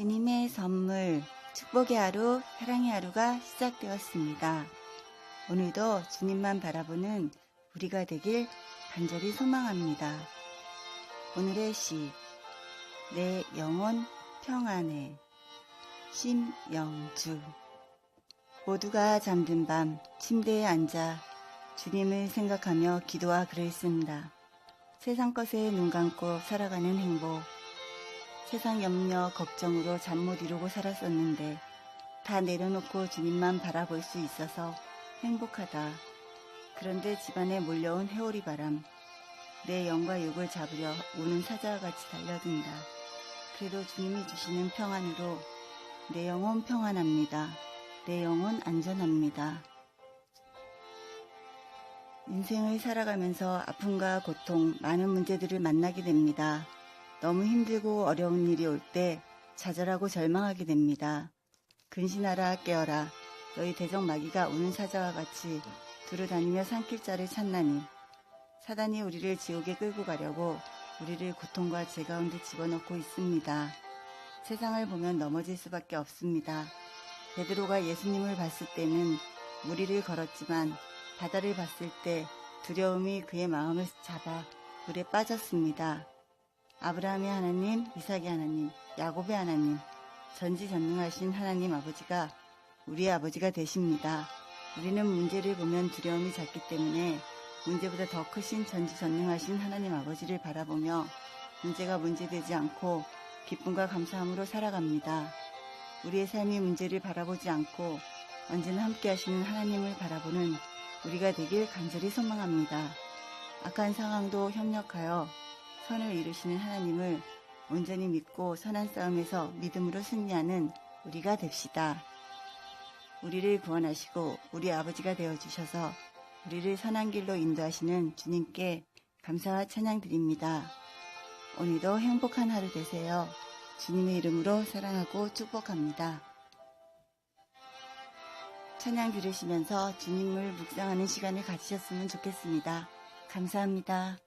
주님의 선물, 축복의 하루, 사랑의 하루가 시작되었습니다. 오늘도 주님만 바라보는 우리가 되길 간절히 소망합니다. 오늘의 시, 내 영혼 평안해. 심영주. 모두가 잠든 밤 침대에 앉아 주님을 생각하며 기도와 글을 씁니다. 세상 것에 눈 감고 살아가는 행복. 세상 염려, 걱정으로 잠 못 이루고 살았었는데 다 내려놓고 주님만 바라볼 수 있어서 행복하다. 그런데 집안에 몰려온 회오리 바람. 내 영과 육을 잡으려 우는 사자와 같이 달려든다. 그래도 주님이 주시는 평안으로 내 영혼 평안합니다. 내 영혼 안전합니다. 인생을 살아가면서 아픔과 고통, 많은 문제들을 만나게 됩니다. 너무 힘들고 어려운 일이 올 때 좌절하고 절망하게 됩니다. 근신하라 깨어라 너희 대적 마귀가 우는 사자와 같이 두루 다니며 산길자를 찾나니 사단이 우리를 지옥에 끌고 가려고 우리를 고통과 죄 가운데 집어넣고 있습니다. 세상을 보면 넘어질 수밖에 없습니다. 베드로가 예수님을 봤을 때는 무리를 걸었지만 바다를 봤을 때 두려움이 그의 마음을 잡아 물에 빠졌습니다. 아브라함의 하나님, 이삭의 하나님, 야곱의 하나님, 전지전능하신 하나님 아버지가 우리의 아버지가 되십니다. 우리는 문제를 보면 두려움이 작기 때문에 문제보다 더 크신 전지전능하신 하나님 아버지를 바라보며 문제가 문제되지 않고 기쁨과 감사함으로 살아갑니다. 우리의 삶이 문제를 바라보지 않고 언제나 함께 하시는 하나님을 바라보는 우리가 되길 간절히 소망합니다. 악한 상황도 협력하여 선을 이루시는 하나님을 온전히 믿고 선한 싸움에서 믿음으로 승리하는 우리가 됩시다. 우리를 구원하시고 우리 아버지가 되어 주셔서 우리를 선한 길로 인도하시는 주님께 감사와 찬양 드립니다. 오늘도 행복한 하루 되세요. 주님의 이름으로 사랑하고 축복합니다. 찬양 들으시면서 주님을 묵상하는 시간을 가지셨으면 좋겠습니다. 감사합니다.